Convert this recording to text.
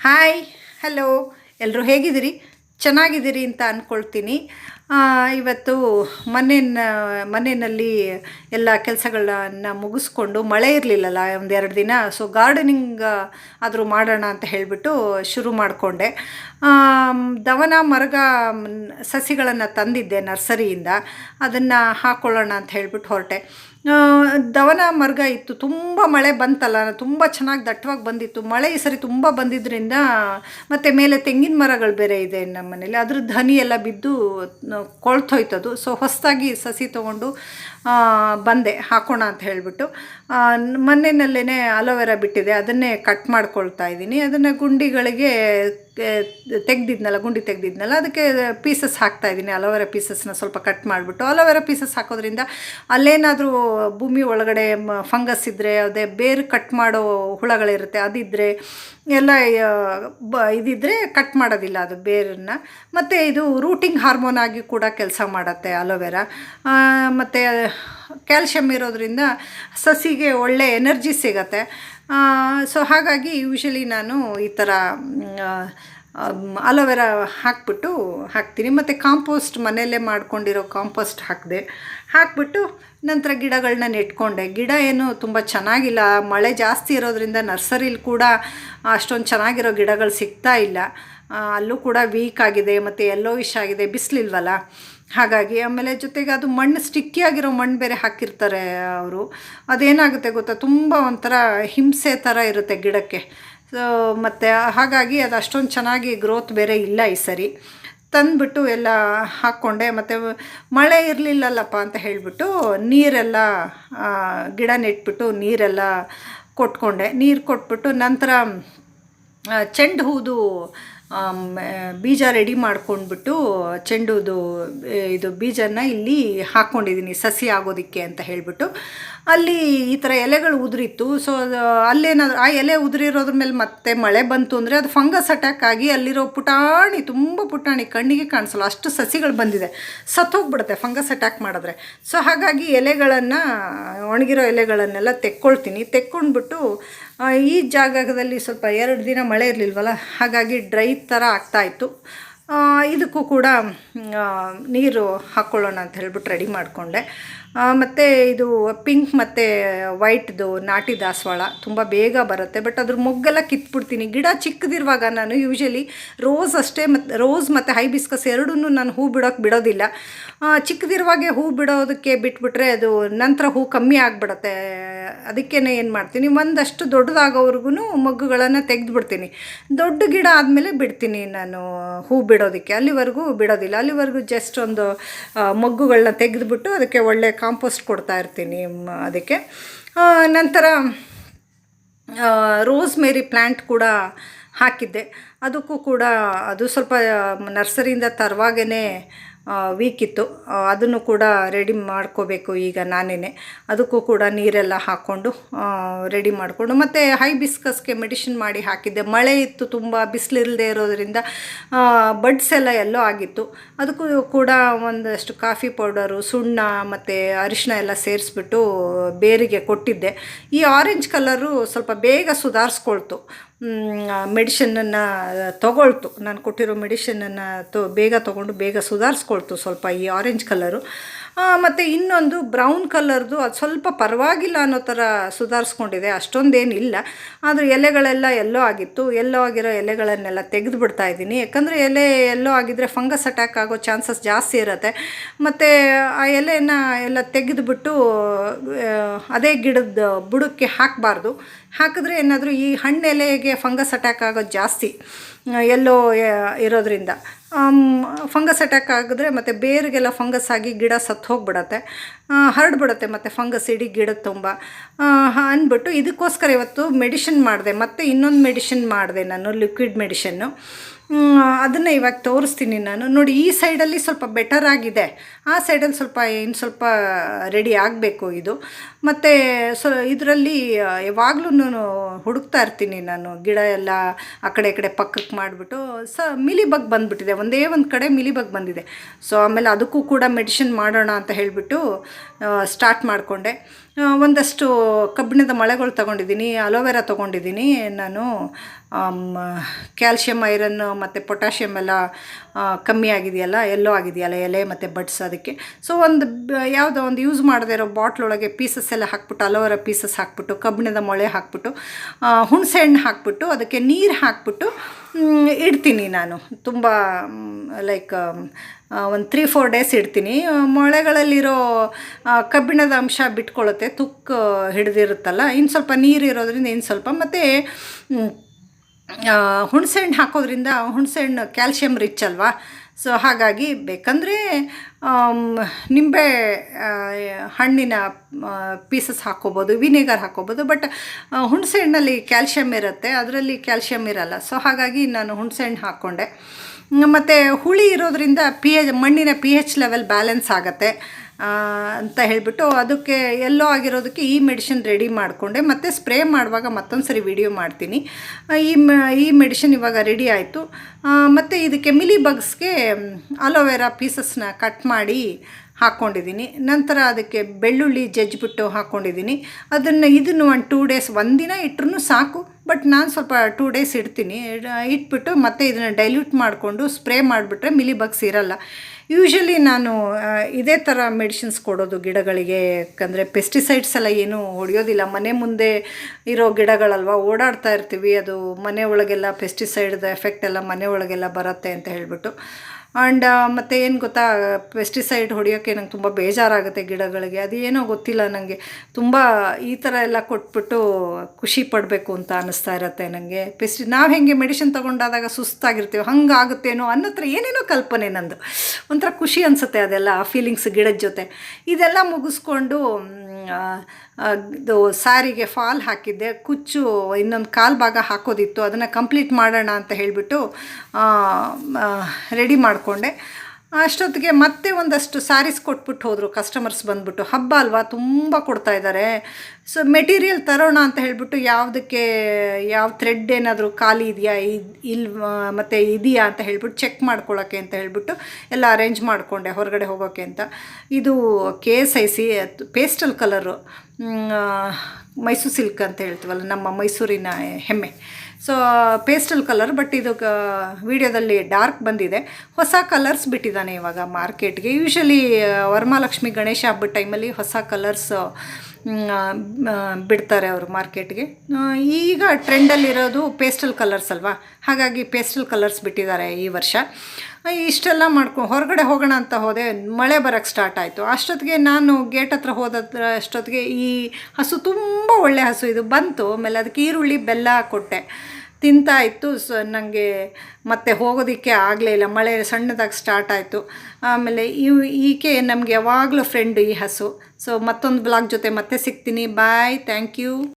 Hi hello ಎಲ್ಲರೂ ಹೇಗಿದ್ದೀರಿ? ಚೆನ್ನಾಗಿದ್ದೀರಿ ಅಂತ ಅಂದ್ಕೊಳ್ತೀನಿ ಇವತ್ತು ಮನೆಯ ಮನೆಯಲ್ಲಿ ಎಲ್ಲ ಕೆಲಸಗಳನ್ನ ಮುಗಿಸ್ಕೊಂಡು, ಮಳೆ ಇರಲಿಲ್ಲಲ್ಲ, ಒಂದು ಎರಡು ದಿನ ಸೊ ಗಾರ್ಡನಿಂಗ್ ಆದರೂ ಮಾಡೋಣ ಅಂತ ಹೇಳಿಬಿಟ್ಟು ಶುರು ಮಾಡಿಕೊಂಡೆ. ದವನ, ಮರಗ, ಸಸಿಗಳನ್ನು ತಂದಿದ್ದೆ ನರ್ಸರಿಯಿಂದ. ಅದನ್ನು ಹಾಕ್ಕೊಳ್ಳೋಣ ಅಂತ ಹೇಳಿಬಿಟ್ಟು ಹೊರಟೆ. ದವನ ಮರ್ಗ ಇತ್ತು. ತುಂಬ ಮಳೆ ಬಂತಲ್ಲ, ತುಂಬ ಚೆನ್ನಾಗಿ ದಟ್ಟವಾಗಿ ಬಂದಿತ್ತು. ಮಳೆ ಈ ಸರಿ ತುಂಬ ಬಂದಿದ್ದರಿಂದ ಮತ್ತು ಮೇಲೆ ತೆಂಗಿನ ಮರಗಳು ಬೇರೆ ಇದೆ ನಮ್ಮ ಮನೇಲಿ ಅದ್ರ ಧನಿ ಎಲ್ಲ ಬಿದ್ದು ಕೊಳ್ತೋಯ್ತದು. ಸೊ ಹೊಸದಾಗಿ ಸಸಿ ತೊಗೊಂಡು ಬಂದೆ. ಹಾಕೋಣ ಅಂತ ಹೇಳಿಬಿಟ್ಟು. ಮನೆಯಲ್ಲೇ ಅಲೋವೆರಾ ಬಿಟ್ಟಿದೆ. ಅದನ್ನೇ ಕಟ್ ಮಾಡ್ಕೊಳ್ತಾ ಇದ್ದೀನಿ. ಅದನ್ನು ಗುಂಡಿಗಳಿಗೆ ತೆಗ್ದಿದ್ನಲ್ಲ, ಗುಂಡಿ ತೆಗ್ದಿದ್ನಲ್ಲ, ಅದಕ್ಕೆ ಪೀಸಸ್ ಹಾಕ್ತಾ ಇದ್ದೀನಿ. ಅಲೋವೆರ ಪೀಸಸ್ನ ಸ್ವಲ್ಪ ಕಟ್ ಮಾಡಿಬಿಟ್ಟು. ಅಲೋವೆರಾ ಪೀಸಸ್ ಹಾಕೋದ್ರಿಂದ ಅಲ್ಲೇನಾದರೂ ಭೂಮಿ ಒಳಗಡೆ ಫಂಗಸ್ ಇದ್ದರೆ ಅದೇ ಬೇರು ಕಟ್ ಮಾಡೋ ಹುಳಗಳಿರುತ್ತೆ ಅದಿದ್ದರೆ ಎಲ್ಲ ಬ ಇದಿದ್ದರೆ ಕಟ್ ಮಾಡೋದಿಲ್ಲ ಅದು ಬೇರನ್ನು. ಮತ್ತು ಇದು ರೂಟಿಂಗ್ ಹಾರ್ಮೋನ್ ಆಗಿ ಕೂಡ ಕೆಲಸ ಮಾಡುತ್ತೆ ಅಲೋವೆರಾ. ಮತ್ತು ಕ್ಯಾಲ್ಶಿಯಮ್ ಇರೋದ್ರಿಂದ ಸಸಿಗೆ ಒಳ್ಳೆ ಎನರ್ಜಿ ಸಿಗತ್ತೆ. ಸೊ ಹಾಗಾಗಿ ಯೂಶಲಿ ನಾನು ಈ ಥರ ಅಲೋವೆರಾ ಹಾಕ್ಬಿಟ್ಟು ಹಾಕ್ತೀನಿ. ಮತ್ತು ಕಾಂಪೋಸ್ಟ್ ಮನೆಯಲ್ಲೇ ಮಾಡ್ಕೊಂಡಿರೋ ಕಾಂಪೋಸ್ಟ್ ಹಾಕಿದೆ. ಹಾಕ್ಬಿಟ್ಟು ನಂತರ ಗಿಡಗಳನ್ನ ನೆಟ್ಕೊಂಡೆ. ಗಿಡ ಏನು ತುಂಬ ಚೆನ್ನಾಗಿಲ್ಲ. ಮಳೆ ಜಾಸ್ತಿ ಇರೋದ್ರಿಂದ ನರ್ಸರಿಲಿ ಕೂಡ ಅಷ್ಟೊಂದು ಚೆನ್ನಾಗಿರೋ ಗಿಡಗಳು ಸಿಗ್ತಾ ಇಲ್ಲ. ಅಲ್ಲೂ ಕೂಡ ವೀಕ್ ಆಗಿದೆ. ಮತ್ತು ಎಲ್ಲೋಯಿಶ್ ಆಗಿದೆ. ಬಿಸಿಲಿಲ್ವಲ್ಲ? ಹಾಗಾಗಿ ಆಮೇಲೆ ಜೊತೆಗೆ ಅದು ಮಣ್ಣು ಸ್ಟಿಕ್ಕಿ ಆಗಿರೋ ಮಣ್ಣು ಬೇರೆ ಹಾಕಿರ್ತಾರೆ ಅವರು. ಅದೇನಾಗುತ್ತೆ ಗೊತ್ತಾ? ತುಂಬ ಒಂಥರ ಹಿಂಸೆ ಥರ ಇರುತ್ತೆ ಗಿಡಕ್ಕೆ. ಸೊ ಮತ್ತು ಹಾಗಾಗಿ ಅದು ಅಷ್ಟೊಂದು ಚೆನ್ನಾಗಿ ಗ್ರೋತ್ ಬೇರೆ ಇಲ್ಲ ಈ ಸರಿ. ತಂದುಬಿಟ್ಟು ಎಲ್ಲ ಹಾಕ್ಕೊಂಡೆ. ಮತ್ತು ಮಳೆ ಇರಲಿಲ್ಲಲ್ಲಪ್ಪ ಅಂತ ಹೇಳಿಬಿಟ್ಟು ನೀರೆಲ್ಲ ಗಿಡ ನೆಟ್ಬಿಟ್ಟು ನೀರೆಲ್ಲ ಕೊಟ್ಕೊಂಡೆ. ನೀರು ಕೊಟ್ಬಿಟ್ಟು ನಂತರ ಚೆಂಡು ಹೂದು ಬೀಜ ರೆಡಿ ಮಾಡ್ಕೊಂಡ್ಬಿಟ್ಟು ಚೆಂಡುದು ಇದು ಬೀಜನ ಇಲ್ಲಿ ಹಾಕ್ಕೊಂಡಿದ್ದೀನಿ ಸಸಿ ಆಗೋದಕ್ಕೆ ಅಂತ ಹೇಳಿಬಿಟ್ಟು. ಅಲ್ಲಿ ಈ ಥರ ಎಲೆಗಳು ಉದುರಿತ್ತು. ಸೊ ಅಲ್ಲೇನಾದ್ರು, ಆ ಎಲೆ ಉದುರಿರೋದ್ರ ಮೇಲೆ ಮತ್ತೆ ಮಳೆ ಬಂತು ಅಂದರೆ ಅದು ಫಂಗಸ್ ಅಟ್ಯಾಕ್ ಆಗಿ ಅಲ್ಲಿರೋ ಪುಟಾಣಿ, ತುಂಬ ಪುಟಾಣಿ ಕಣ್ಣಿಗೆ ಕಾಣಿಸಲ್ಲ. ಅಷ್ಟು ಸಸಿಗಳು ಬಂದಿದೆ. ಸತ್ತೋಗ್ಬಿಡುತ್ತೆ ಫಂಗಸ್ ಅಟ್ಯಾಕ್ ಮಾಡಿದ್ರೆ. ಸೊ ಹಾಗಾಗಿ ಎಲೆಗಳನ್ನು, ಒಣಗಿರೋ ಎಲೆಗಳನ್ನೆಲ್ಲ ತೆಕ್ಕೊಳ್ತೀನಿ. ತೆಕ್ಕೊಂಡ್ಬಿಟ್ಟು ಈ ಜಾಗದಲ್ಲಿ ಸ್ವಲ್ಪ ಎರಡು ದಿನ ಮಳೆ ಇರಲಿಲ್ವಲ್ಲ, ಹಾಗಾಗಿ ಡ್ರೈ ಥರ ಆಗ್ತಾಯಿತ್ತು ಇದಕ್ಕೂ ಕೂಡ ನೀರು ಹಾಕ್ಕೊಳ್ಳೋಣ ಅಂತ ಹೇಳ್ಬಿಟ್ಟು ರೆಡಿ ಮಾಡಿಕೊಂಡೆ. ಮತ್ತು ಇದು ಪಿಂಕ್ ಮತ್ತು ವೈಟ್ದು ನಾಟಿ ದಾಸವಾಳ ತುಂಬ ಬೇಗ ಬರುತ್ತೆ. ಬಟ್ ಅದ್ರ ಮೊಗ್ಗೆಲ್ಲ ಕಿತ್ಬಿಡ್ತೀನಿ. ಗಿಡ ಚಿಕ್ಕದಿರುವಾಗ ನಾನು ಯೂಶಲಿ ರೋಸ್ ಅಷ್ಟೇ ಮತ್ತು ರೋಸ್ ಮತ್ತು ಹೈಬಿಸ್ಕಸ್ ಎರಡೂ ನಾನು ಹೂ ಬಿಡೋಕ್ಕೆ ಬಿಡೋದಿಲ್ಲ. ಚಿಕ್ಕದಿರುವಾಗೆ ಹೂ ಬಿಡೋದಕ್ಕೆ ಬಿಟ್ಬಿಟ್ರೆ ಅದು ನಂತರ ಹೂ ಕಮ್ಮಿ ಆಗಿಬಿಡುತ್ತೆ. ಅದಕ್ಕೇ ಏನು ಮಾಡ್ತೀನಿ? ಒಂದಷ್ಟು ದೊಡ್ಡದಾಗೋವರೆಗೂ ಮೊಗ್ಗುಗಳನ್ನು ತೆಗೆದುಬಿಡ್ತೀನಿ. ದೊಡ್ಡ ಗಿಡ ಆದಮೇಲೆ ಬಿಡ್ತೀನಿ ನಾನು ಹೂ ಬಿಡೋದಕ್ಕೆ. ಅಲ್ಲಿವರೆಗೂ ಬಿಡೋದಿಲ್ಲ. ಅಲ್ಲಿವರೆಗೂ ಜಸ್ಟ್ ಒಂದು ಮೊಗ್ಗುಗಳನ್ನ ತೆಗೆದುಬಿಟ್ಟು ಅದಕ್ಕೆ ಒಳ್ಳೆ ಕಾಂಪೋಸ್ಟ್ ಕೊಡ್ತಾ ಇರ್ತೀನಿ ಅದಕ್ಕೆ. ನಂತರ ರೋಸ್ ಮೇರಿ ಪ್ಲ್ಯಾಂಟ್ ಕೂಡ ಹಾಕಿದ್ದೆ. ಅದಕ್ಕೂ ಕೂಡ ಅದು ಸ್ವಲ್ಪ ನರ್ಸರಿಯಿಂದ ತರುವಾಗೇ ವೀಕ್ ಇತ್ತು. ಅದನ್ನು ಕೂಡ ರೆಡಿ ಮಾಡ್ಕೋಬೇಕು ಈಗ ನಾನೇ ಅದಕ್ಕೂ ಕೂಡ ನೀರೆಲ್ಲ ಹಾಕ್ಕೊಂಡು ರೆಡಿ ಮಾಡಿಕೊಂಡು, ಮತ್ತು ಹೈ ಬಿಸ್ಕಸ್ಗೆ ಮೆಡಿಷನ್ ಮಾಡಿ ಹಾಕಿದ್ದೆ. ಮಳೆ ಇತ್ತು ತುಂಬ ಬಿಸಿಲಿಲ್ಲದೆ ಇರೋದರಿಂದ ಬಡ್ಸ್ ಎಲ್ಲ ಎಲ್ಲೋ ಆಗಿತ್ತು. ಅದಕ್ಕೂ ಕೂಡ ಒಂದಷ್ಟು ಕಾಫಿ ಪೌಡರು ಸುಣ್ಣ, ಮತ್ತು ಅರಿಶಿನ ಎಲ್ಲ ಸೇರಿಸ್ಬಿಟ್ಟು ಬೇರಿಗೆ ಕೊಟ್ಟಿದ್ದೆ. ಈ ಆರೆಂಜ್ ಕಲರು ಸ್ವಲ್ಪ ಬೇಗ ಸುಧಾರಿಸ್ಕೊಳ್ತು. ಮೆಡಿಷನನ್ನು ತೊಗೊಳ್ತು. ನಾನು ಕೊಟ್ಟಿರೋ ಮೆಡಿಷನನ್ನು ತೊ ಬೇಗ ತೊಗೊಂಡು ಬೇಗ ಸುಧಾರಿಸ್ಕೊಳ್ತು. ಸ್ವಲ್ಪ ಈ ಆರೆಂಜ್ ಕಲರು ಮತ್ತು ಇನ್ನೊಂದು ಬ್ರೌನ್ ಕಲರ್ದು ಅದು ಸ್ವಲ್ಪ ಪರವಾಗಿಲ್ಲ ಅನ್ನೋ ಥರ ಸುಧಾರಿಸ್ಕೊಂಡಿದೆ. ಅಷ್ಟೊಂದೇನಿಲ್ಲ. ಆದರೆ ಎಲೆಗಳೆಲ್ಲ ಎಲ್ಲೋ ಆಗಿತ್ತು. ಎಲ್ಲೋ ಆಗಿರೋ ಎಲೆಗಳನ್ನೆಲ್ಲ ತೆಗೆದು ಬಿಡ್ತಾ ಇದ್ದೀನಿ. ಯಾಕಂದರೆ ಎಲೆ ಎಲ್ಲೋ ಆಗಿದ್ದರೆ ಫಂಗಸ್ ಅಟ್ಯಾಕ್ ಆಗೋ ಚಾನ್ಸಸ್ ಜಾಸ್ತಿ ಇರುತ್ತೆ. ಮತ್ತು ಆ ಎಲೆನ ಎಲ್ಲ ತೆಗೆದುಬಿಟ್ಟು ಅದೇ ಗಿಡದ ಬುಡಕ್ಕೆ ಹಾಕಬಾರ್ದು. ಹಾಕಿದ್ರೆ ಏನಾದರೂ ಈ ಹಣ್ಣೆಲೆಗೆ ಫಂಗಸ್ ಅಟ್ಯಾಕ್ ಆಗೋದು ಜಾಸ್ತಿ ಎಲ್ಲೋ ಇರೋದ್ರಿಂದ. ಫಂಗಸ್ ಅಟ್ಯಾಕ್ ಆಗಿದ್ರೆ ಮತ್ತು ಬೇರಿಗೆಲ್ಲ ಫಂಗಸ್ ಆಗಿ ಗಿಡ ಸತ್ತು ಹೋಗ್ಬಿಡತ್ತೆ. ಹರಡ್ಬಿಡತ್ತೆ ಮತ್ತು ಫಂಗಸ್ ಇಡೀ ಗಿಡದ ತುಂಬ. ಅಂದ್ಬಿಟ್ಟು ಇದಕ್ಕೋಸ್ಕರ ಇವತ್ತು ಮೆಡಿಷನ್ ಮಾಡಿದೆ. ಮತ್ತು ಇನ್ನೊಂದು ಮೆಡಿಷನ್ ಮಾಡಿದೆ ನಾನು ಲಿಕ್ವಿಡ್ ಮೆಡಿಷನ್ನು ಅದನ್ನು ಇವಾಗ ತೋರಿಸ್ತೀನಿ ನಾನು. ನೋಡಿ, ಈ ಸೈಡಲ್ಲಿ ಸ್ವಲ್ಪ ಬೆಟರ್ ಆಗಿದೆ. ಆ ಸೈಡಲ್ಲಿ ಸ್ವಲ್ಪ ಇನ್ನು ಸ್ವಲ್ಪ ರೆಡಿ ಆಗಬೇಕು ಇದು. ಮತ್ತು ಸೊ, ಇದರಲ್ಲಿ ಯಾವಾಗಲೂ ಹುಡುಕ್ತಾ ಇರ್ತೀನಿ ನಾನು. ಗಿಡ ಎಲ್ಲ ಆ ಕಡೆ ಕಡೆ ಪಕ್ಕಕ್ಕೆ ಮಾಡಿಬಿಟ್ಟು. ಸ, ಮಿಲಿಬಗ್ ಬಂದುಬಿಟ್ಟಿದೆ. ಒಂದೇ ಒಂದು ಕಡೆ ಮಿಲಿಬಗ್ ಬಂದಿದೆ. ಸೊ, ಆಮೇಲೆ ಅದಕ್ಕೂ ಕೂಡ ಮೆಡಿಷನ್ ಮಾಡೋಣ ಅಂತ ಹೇಳಿಬಿಟ್ಟು ಸ್ಟಾರ್ಟ್ ಮಾಡಿಕೊಂಡೆ. ಒಂದಷ್ಟು ಕಬ್ಬಿಣದ ಮಳೆಗಳು ತೊಗೊಂಡಿದ್ದೀನಿ, ಅಲೋವೆರಾ ತೊಗೊಂಡಿದ್ದೀನಿ ನಾನು. ಕ್ಯಾಲ್ಶಿಯಂ, ಐರನ್ ಮತ್ತು ಪೊಟ್ಯಾಷಿಯಮ್ ಎಲ್ಲ ಕಮ್ಮಿ ಆಗಿದೆಯಲ್ಲ, ಎಲ್ಲೋ ಆಗಿದೆಯಲ್ಲ ಎಲೆ ಮತ್ತು ಬಡ್ಸ್ ಅದಕ್ಕೆ. ಸೊ ಒಂದು ಯಾವುದೋ ಒಂದು ಯೂಸ್ ಮಾಡದೇ ಇರೋ ಬಾಟ್ಲೊಳಗೆ ಪೀಸಸ್ ಎಲ್ಲ ಹಾಕ್ಬಿಟ್ಟು ಅಲೋವೆರಾ ಪೀಸಸ್ ಹಾಕ್ಬಿಟ್ಟು, ಕಬ್ಬಿಣದ ಮೊಳೆ ಹಾಕ್ಬಿಟ್ಟು ಹುಣಸೆ ಹಣ್ಣು ಹಾಕ್ಬಿಟ್ಟು, ಅದಕ್ಕೆ ನೀರು ಹಾಕ್ಬಿಟ್ಟು ಇಡ್ತೀನಿ ನಾನು. ತುಂಬ ಲೈಕ್ ಒಂದು ತ್ರೀ ಫೋರ್ ಡೇಸ್ ಇಡ್ತೀನಿ. ಮೊಳೆಗಳಲ್ಲಿರೋ ಕಬ್ಬಿಣದ ಅಂಶ ಬಿಟ್ಕೊಳ್ಳುತ್ತೆ ತುಕ್ಕು ಹಿಡಿದಿರುತ್ತಲ್ಲ ಇನ್ನು ಸ್ವಲ್ಪ ನೀರು ಇರೋದ್ರಿಂದ ಇನ್ನು ಸ್ವಲ್ಪ, ಮತ್ತು ಹುಣಸೆಹಣ್ಣು ಹಾಕೋದ್ರಿಂದ ಹುಣಸೆಹಣ್ಣು ಕ್ಯಾಲ್ಶಿಯಂ ರಿಚ್ ಅಲ್ವಾ? ಸೊ ಹಾಗಾಗಿ ಬೇಕಂದರೆ ನಿಂಬೆ ಹಣ್ಣಿನ ಪೀಸಸ್ ಹಾಕ್ಕೋಬೋದು ವಿನೆಗರ್ ಹಾಕ್ಕೋಬೋದು ಬಟ್ ಹುಣಸೆಹಣ್ಣಲ್ಲಿ ಕ್ಯಾಲ್ಶಿಯಮ್ ಇರುತ್ತೆ, ಅದರಲ್ಲಿ ಕ್ಯಾಲ್ಶಿಯಮ್ ಇರಲ್ಲ. ಸೊ ಹಾಗಾಗಿ ನಾನು ಹುಣಸೆಹಣ್ಣು ಹಾಕ್ಕೊಂಡೆ ಮತ್ತು ಹುಳಿ ಇರೋದ್ರಿಂದ ಪಿ ಎಚ್ ಮಣ್ಣಿನ ಪಿ ಎಚ್ ಲೆವೆಲ್ ಬ್ಯಾಲೆನ್ಸ್ ಆಗುತ್ತೆ. ಅಂತ ಹೇಳಿಬಿಟ್ಟು ಅದಕ್ಕೆ ಎಲ್ಲೋ ಆಗಿರೋದಕ್ಕೆ ಈ ಮೆಡಿಷನ್ ರೆಡಿ ಮಾಡಿಕೊಂಡೆ. ಮತ್ತು ಸ್ಪ್ರೇ ಮಾಡುವಾಗ ಮತ್ತೊಂದು ಸರಿ ವಿಡಿಯೋ ಮಾಡ್ತೀನಿ. ಈ ಮ, ಈ ಮೆಡಿಷನ್ ಇವಾಗ ರೆಡಿ ಆಯಿತು. ಮತ್ತು ಇದಕ್ಕೆ ಮಿಲಿ ಬಗ್ಸ್ಗೆ ಅಲೋವೆರಾ ಪೀಸಸ್ನ ಕಟ್ ಮಾಡಿ ಹಾಕ್ಕೊಂಡಿದ್ದೀನಿ ನಂತರ ಅದಕ್ಕೆ ಬೆಳ್ಳುಳ್ಳಿ ಜಜ್ಜಿಬಿಟ್ಟು ಹಾಕ್ಕೊಂಡಿದ್ದೀನಿ ಅದನ್ನು ಇದನ್ನು ಒಂದು ಟೂ ಡೇಸ್ ಒಂದಿನ ಇಟ್ರೂ ಸಾಕು. ಬಟ್ ನಾನು ಸ್ವಲ್ಪ ಟೂ ಡೇಸ್ ಇಡ್ತೀನಿ. ಇಟ್ಬಿಟ್ಟು ಮತ್ತೆ ಇದನ್ನು ಡೈಲ್ಯೂಟ್ ಮಾಡಿಕೊಂಡು ಸ್ಪ್ರೇ ಮಾಡಿಬಿಟ್ರೆ ಮಿಲಿ ಬಗ್ಸ್ ಇರಲ್ಲ. ಯೂಶ್ವಲಿ ನಾನು ಇದೇ ಥರ ಮೆಡಿಸಿನ್ಸ್ ಕೊಡೋದು ಗಿಡಗಳಿಗೆ, ಯಾಕಂದರೆ ಪೆಸ್ಟಿಸೈಡ್ಸ್ ಎಲ್ಲ ಏನೂ ಹೊಡೆಯೋದಿಲ್ಲ. ಮನೆ ಮುಂದೆ ಇರೋ ಗಿಡಗಳಲ್ವ, ಓಡಾಡ್ತಾ ಇರ್ತೀವಿ. ಅದು ಮನೆ ಒಳಗೆಲ್ಲ ಪೆಸ್ಟಿಸೈಡ್ದ ಎಫೆಕ್ಟ್ ಎಲ್ಲ ಮನೆ ಒಳಗೆಲ್ಲ ಬರುತ್ತೆ ಅಂತ ಹೇಳಿಬಿಟ್ಟು. ಆ್ಯಂಡ್ ಮತ್ತು ಏನು ಗೊತ್ತಾ ಪೆಸ್ಟಿಸೈಡ್ ಹೊಡೆಯೋಕ್ಕೆ ನಂಗೆ ತುಂಬ ಬೇಜಾರಾಗುತ್ತೆ ಗಿಡಗಳಿಗೆ. ಅದು ಏನೋ ಗೊತ್ತಿಲ್ಲ ನನಗೆ ತುಂಬ ಈ ಥರ ಎಲ್ಲ ಕೊಟ್ಬಿಟ್ಟು ಖುಷಿ ಪಡಬೇಕು ಅಂತ ಅನ್ನಿಸ್ತಾ ಇರುತ್ತೆ ನನಗೆ ಪೆಸ್ಟಿ ನಾವು ಹೆಂಗೆ ಮೆಡಿಸಿನ್ ತೊಗೊಂಡಾದಾಗ ಸುಸ್ತಾಗಿರ್ತೀವಿ ಹಂಗೆ ಆಗುತ್ತೇನೋ ಅನ್ನೋ ಥರ ಏನೇನೋ ಕಲ್ಪನೆ ನಂದು. ಒಂಥರ ಖುಷಿ ಅನಿಸುತ್ತೆ ಅದೆಲ್ಲ, ಆ ಫೀಲಿಂಗ್ಸ್ ಗಿಡದ ಜೊತೆ. ಇದೆಲ್ಲ ಮುಗಿಸ್ಕೊಂಡು ಇದು ಸಾರಿಗೆ ಫಾಲ್ ಹಾಕಿದ್ದೆ. ಕುಚ್ಚು ಇನ್ನೊಂದು ಕಾಲು ಭಾಗ ಹಾಕೋದಿತ್ತು. ಅದನ್ನು ಕಂಪ್ಲೀಟ್ ಮಾಡೋಣ ಅಂತ ಹೇಳಿಬಿಟ್ಟು ರೆಡಿ ಮಾಡಿಕೊಂಡೆ. ಅಷ್ಟೊತ್ತಿಗೆ ಮತ್ತೆ ಒಂದಷ್ಟು ಸ್ಯಾರೀಸ್ ಕೊಟ್ಬಿಟ್ಟು ಹೋದರು. ಕಸ್ಟಮರ್ಸ್ ಬಂದ್ಬಿಟ್ಟು ಹಬ್ಬ ಅಲ್ವಾ? ತುಂಬ ಕೊಡ್ತಾ ಇದ್ದಾರೆ ಸೊ ಮೆಟೀರಿಯಲ್ ತರೋಣ ಅಂತ ಹೇಳಿಬಿಟ್ಟು ಯಾವುದಕ್ಕೆ, ಯಾವ ಥ್ರೆಡ್ ಏನಾದರೂ ಖಾಲಿ ಇದೆಯಾ ಇಲ್ ಮತ್ತು ಇದೆಯಾ ಅಂತ ಹೇಳ್ಬಿಟ್ಟು ಚೆಕ್ ಮಾಡ್ಕೊಳ್ಳೋಕ್ಕೆ ಅಂತ ಹೇಳಿಬಿಟ್ಟು ಎಲ್ಲ ಅರೇಂಜ್ ಮಾಡಿಕೊಂಡೆ, ಹೊರಗಡೆ ಹೋಗೋಕ್ಕೆ ಅಂತ. ಇದು K S I C pastel colour Mysore silk ಅಂತ ಹೇಳ್ತೀವಲ್ಲ, ನಮ್ಮ ಮೈಸೂರಿನ ಹೆಮ್ಮೆ. ಸೊ ಪೇಸ್ಟಲ್ ಕಲರ್ ಬಟ್ ಇದು ವಿಡಿಯೋದಲ್ಲಿ ಡಾರ್ಕ್ ಬಂದಿದೆ. ಹೊಸ ಕಲರ್ಸ್ ಬಿಟ್ಟಿದ್ದಾನೆ ಇವಾಗ ಮಾರ್ಕೆಟ್ಗೆ ಯೂಶಲಿ ವರಮಹಾಲಕ್ಷ್ಮಿ ಗಣೇಶ ಹಬ್ಬದ ಟೈಮಲ್ಲಿ ಹೊಸ ಕಲರ್ಸ್ ಬಿಡ್ತಾರೆ ಅವರು ಮಾರ್ಕೆಟ್ಗೆ. ಈಗ ಟ್ರೆಂಡಲ್ಲಿರೋದು ಪೇಸ್ಟಲ್ ಕಲರ್ಸ್ ಅಲ್ವಾ? ಹಾಗಾಗಿ ಪೇಸ್ಟಲ್ ಕಲರ್ಸ್ ಬಿಟ್ಟಿದ್ದಾರೆ ಈ ವರ್ಷ. ಇಷ್ಟೆಲ್ಲ ಮಾಡ್ಕೊ, ಹೊರಗಡೆ ಹೋಗೋಣ ಅಂತ ಹೋದೆ, ಮಳೆ ಬರೋಕ್ಕೆ ಸ್ಟಾರ್ಟ್ ಆಯಿತು. ಅಷ್ಟೊತ್ತಿಗೆ ನಾನು ಗೇಟ್ ಹತ್ರ ಹೋದ ಅಷ್ಟೊತ್ತಿಗೆ ಈ ಹಸು ತುಂಬ ಒಳ್ಳೆ ಹಸು ಇದು ಬಂತು. ಆಮೇಲೆ ಅದಕ್ಕೆ ಈರುಳ್ಳಿ, ಬೆಲ್ಲ ಕೊಟ್ಟೆ. ತಿಂತಾ ಇತ್ತು, ಸೊ ನನಗೆ ಮತ್ತೆ ಹೋಗೋದಕ್ಕೆ ಆಗಲೇ ಇಲ್ಲ. ಮಳೆ ಸಣ್ಣದಾಗಿ ಸ್ಟಾರ್ಟ್ ಆಯಿತು. ಆಮೇಲೆ ಇವು, ಈಕೆ ನಮಗೆ ಯಾವಾಗಲೂ ಫ್ರೆಂಡು ಈ ಹಸು. ಸೊ ಮತ್ತೊಂದು ಬ್ಲಾಗ್ ಜೊತೆ ಮತ್ತೆ ಸಿಗ್ತೀನಿ. Bye thank you